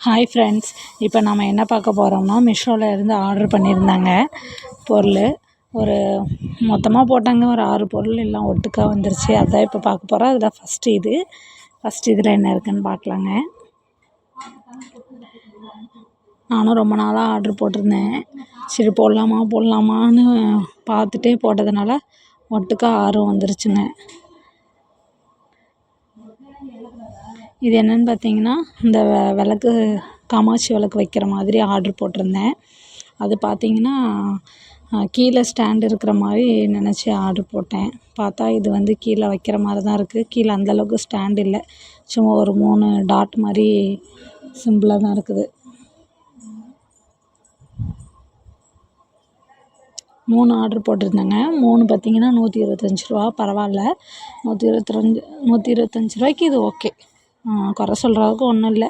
Hi friends இப்போ நம்ம என்ன பார்க்க போகிறோம்னா மிஷோவில் இருந்து ஆர்டர் பண்ணியிருந்தாங்க. பொருள். ஒரு மொத்தமாக போட்டாங்க. ஒரு ஆறு பொருள் எல்லாம் ஒட்டுக்கா வந்துருச்சு. அதான் இப்போ பார்க்க போகிறோம் அதில் ஃபஸ்ட்டு இது. ஃபஸ்ட்டு இதில் என்ன இருக்குன்னு பார்க்கலாங்க. நானும் ரொம்ப நாளாக ஆர்டர் போட்டிருந்தேன். சரி போடலாமா? போடலாமான்னு பார்த்துட்டே போட்டதுனால ஒட்டுக்கா ஆர்வம் வந்துருச்சுங்க. இது என்னென்னு பார்த்தீங்கன்னா இந்த விளக்கு காமாட்சி விளக்கு வைக்கிற மாதிரி ஆர்டர் போட்டிருந்தேன். அது பார்த்தீங்கன்னா கீழே ஸ்டாண்ட் இருக்கிற மாதிரி நினச்சி ஆர்டர் போட்டேன். பார்த்தா இது வந்து கீழே வைக்கிற மாதிரி தான் இருக்குது கீழே அந்தளவுக்கு ஸ்டாண்ட் இல்லை. சும்மா ஒரு மூணு டாட் மாதிரி சிம்பிளாக தான் இருக்குது. மூணு ஆர்டர் போட்டிருந்தேங்க. மூணு பார்த்தீங்கன்னா நூற்றி இருபத்தஞ்சி ரூபா. பரவாயில்ல. நூற்றி இருபத்தஞ்சு நூற்றி இருபத்தஞ்சி ரூபாய்க்கு இது ஓகே. குறை சொல்கிற அளவுக்கு ஒன்றும் இல்லை.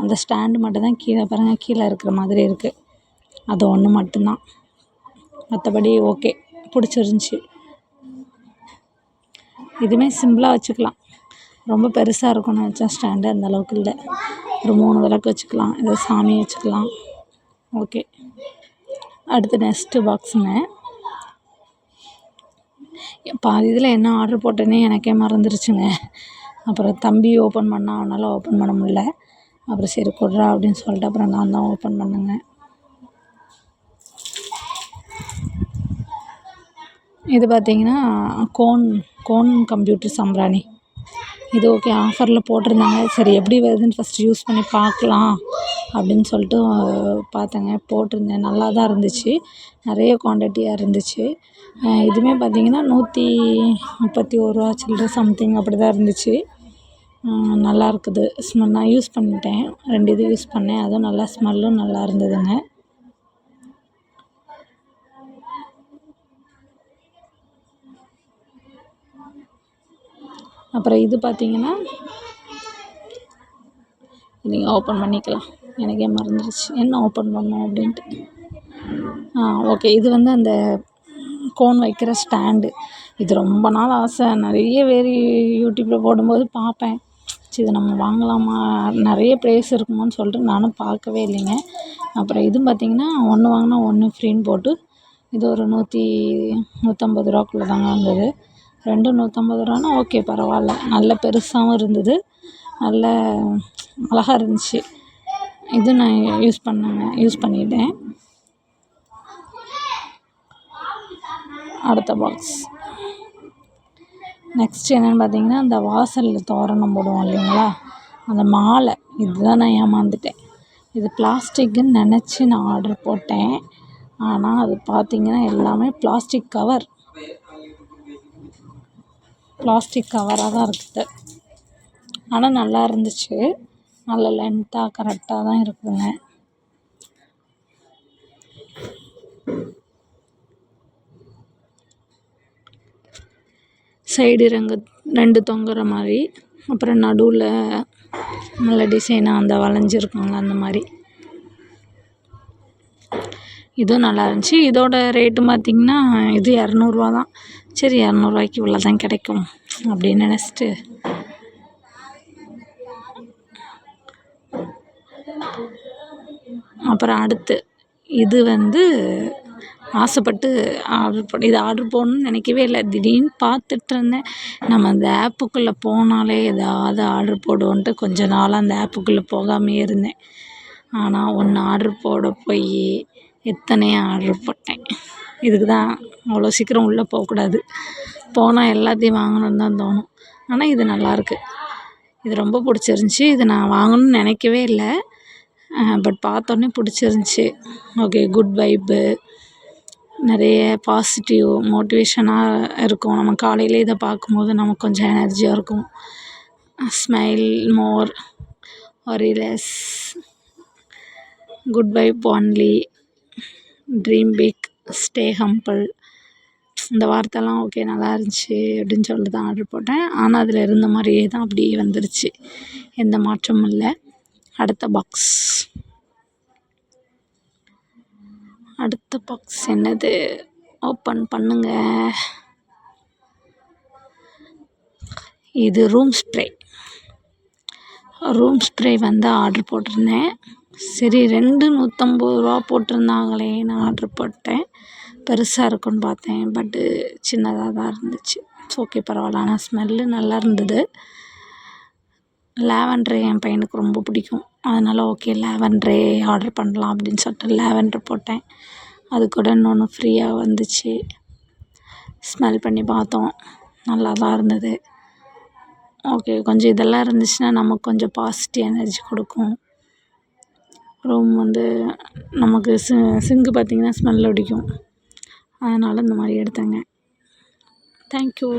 அந்த ஸ்டாண்டு மட்டும்தான் கீழே பாருங்கள் கீழே இருக்கிற மாதிரி இருக்குது அது ஒன்று மட்டும்தான். மற்றபடி ஓகே பிடிச்சிருந்துச்சி. இதுவுமே சிம்பிளாக வச்சுக்கலாம். ரொம்ப பெருசாக இருக்கும்னு வச்சா ஸ்டாண்டு அந்த அளவுக்கு இல்லை. ஒரு மூணு விளக்கு வச்சுக்கலாம் ஏதோ சாமி வச்சுக்கலாம். ஓகே அடுத்து நெக்ஸ்ட்டு பாக்ஸுங்க பாதி இதில் என்ன ஆர்டர் போட்டேனே எனக்கே மறந்துருச்சுங்க. அப்புறம் தம்பி ஓப்பன் பண்ணால் அவனால் ஓப்பன் பண்ண முடில அப்புறம் சரி கொடுறா அப்படின்னு சொல்லிட்டு அப்புறம் நான் தான் ஓப்பன் பண்ணேங்க. இது பார்த்தீங்கன்னா கோன் கோன் கம்ப்யூட்டர் சாம்பிராணி. இது ஓகே ஆஃபரில் போட்டிருந்தாங்க. சரி எப்படி வருதுன்னு ஃபஸ்ட்டு யூஸ் பண்ணி பார்க்கலாம் அப்படின்னு சொல்லிட்டு பார்த்தேங்க. போட்டிருந்தேன். நல்லா தான் இருந்துச்சு. நிறைய குவான்டிட்டியாக இருந்துச்சு. இதுவுமே பார்த்தீங்கன்னா நூற்றி முப்பத்தி ஒரு ரூபா சில்லற சம்திங் அப்படி தான் இருந்துச்சு. நல்லா இருக்குது ஸ்மெல் நான் யூஸ் பண்ணிட்டேன். ரெண்டு இது யூஸ் பண்ணேன். அதுவும் நல்லா ஸ்மெல்லும் நல்லா இருந்ததுங்க. அப்புறம் இது பார்த்தீங்கன்னா நீங்கள் ஓப்பன் பண்ணிக்கலாம். எனக்கே மறந்துடுச்சு என்ன ஓப்பன் பண்ணோம் அப்படின்ட்டு. ஆ ஓகே இது வந்து அந்த கோன் வைக்கிற ஸ்டாண்டு இது ரொம்ப நாள் ஆசை. நிறைய பேர் யூடியூப்பில் போடும்போது பார்ப்பேன். இருந்துச்சு இதை நம்ம வாங்கலாமா? நிறைய ப்ரைஸ் இருக்குமோன்னு சொல்லிட்டு நானும் பார்க்கவே இல்லைங்க. அப்புறம் இதுவும் பார்த்தீங்கன்னா ஒன்று வாங்கினா ஒன்று ஃப்ரீன்னு போட்டு இது ஒரு நூற்றி நூற்றம்பது ரூபாக்குள்ள தாங்க வந்தது. ரெண்டும் நூற்றம்பது ரூபான்னா ஓகே பரவாயில்ல. நல்ல பெருசாகவும் இருந்தது. நல்ல அழகா இருந்துச்சு. இது நான் யூஸ் பண்ணேங்க. யூஸ் பண்ணிட்டேன். அடுத்த பாக்ஸ் நெக்ஸ்ட் என்னென்னு பார்த்தீங்கன்னா அந்த வாசலில் தோரணம் போடுவோம் இல்லைங்களா? அந்த மாலை. இதுதான் நான் ஏமாந்துட்டேன். இது பிளாஸ்டிக்குன்னு நினச்சி நான் ஆர்டர் போட்டேன். ஆனால் அது பார்த்தீங்கன்னா எல்லாமே பிளாஸ்டிக் கவர். பிளாஸ்டிக் கவராக தான் இருக்குது. ஆனால் நல்லா இருந்துச்சு. நல்ல லென்த்தாக கரெக்டாக தான் இருக்குதுங்க சைடு ரெங்கு ரெண்டு தொங்குகிற மாதிரி. அப்புறம் நடுவில் நல்ல டிசைனாக அந்த வளைஞ்சிருக்குங்களா அந்த மாதிரி. இதுவும் நல்லா இருந்துச்சு. இதோட ரேட்டு பார்த்திங்கன்னா இது இரநூறுவா தான். சரி இரநூறுவாய்க்கு இவ்வளோ தான் கிடைக்கும் அப்படின்னு நினச்சிட்டு. அப்புறம் அடுத்து இது வந்து ஆசைப்பட்டு ஆர்டர் பண்ணி இது ஆர்டர் போடணும்னு நினைக்கவே இல்லை. திடீர்னு பார்த்துட்டு இருந்தேன் நம்ம அந்த ஆப்புக்குள்ளே போனாலே ஏதாவது ஆர்டர் போடுவோன்ட்டு கொஞ்ச நாளாக அந்த ஆப்புக்குள்ளே போகாமையே இருந்தேன். ஆனால் ஒன்று ஆர்டர் போட போய் எத்தனையோ ஆர்டர் போட்டேன். இதுக்கு தான் அவ்வளோ சீக்கிரம் உள்ளே போகக்கூடாது. போனால் எல்லாத்தையும் வாங்கணும்னு தான் தோணும். ஆனால் இது நல்லாயிருக்கு. இது ரொம்ப பிடிச்சிருந்துச்சி. இது நான் வாங்கணும்னு நினைக்கவே இல்லை. பட் பார்த்தோன்னே பிடிச்சிருந்துச்சி. ஓகே குட் வைப்பு. நிறைய பாசிட்டிவ் மோட்டிவேஷனாக இருக்கும். நம்ம காலையில் இதை பார்க்கும்போது நமக்கு கொஞ்சம் எனர்ஜியாக இருக்கும். Smile more worry less good vibe only dream big stay humble இந்த வார்த்தைலாம் ஓகே நல்லா இருந்துச்சு அப்படின்னு சொல்லிட்டு தான் ஆர்டர் போட்டேன். ஆனால் அதில் இருந்த மாதிரியே தான் அப்படியே வந்துருச்சு. எந்த மாற்றமும் இல்லை. அடுத்த பாக்ஸ் அடுத்த பாக்ஸ் என்னது? ஓப்பன் பண்ணுங்க. இது ரூம் ஸ்ப்ரே ரூம் ஸ்ப்ரே வந்து ஆர்ட்ரு போட்டிருந்தேன். சரி ரெண்டு நூற்றம்பது ரூபா போட்டிருந்தாங்களே நான் ஆர்ட்ரு போட்டேன். பெருசாக இருக்குன்னு பார்த்தேன் பட்டு சின்னதாக தான் இருந்துச்சு. ஓகே பரவாயில்ல. ஆனால் ஸ்மெல்லு நல்லா இருந்தது. லாவெண்டர் என் பையனுக்கு ரொம்ப பிடிக்கும். அதனால் ஓகே லாவெண்ட்ரே ஆர்ட்ரு பண்ணலாம் அப்படின்னு சொல்லிட்டு லாவெண்ட்ரு போட்டேன். அது கூட இன்னொன்று ஃப்ரீயாக வந்துச்சு. ஸ்மெல் பண்ணி பார்த்தோம். நல்லா தான் இருந்தது. ஓகே கொஞ்சம் இதெல்லாம் இருந்துச்சுன்னா நமக்கு கொஞ்சம் பாசிட்டிவ் எனர்ஜி கொடுக்கும். ரூம் வந்து நமக்கு சி சிங்கு பார்த்திங்கன்னா ஸ்மெல் அடிக்கும். அதனால் இந்த மாதிரி எடுத்தேங்க. தேங்க்யூ.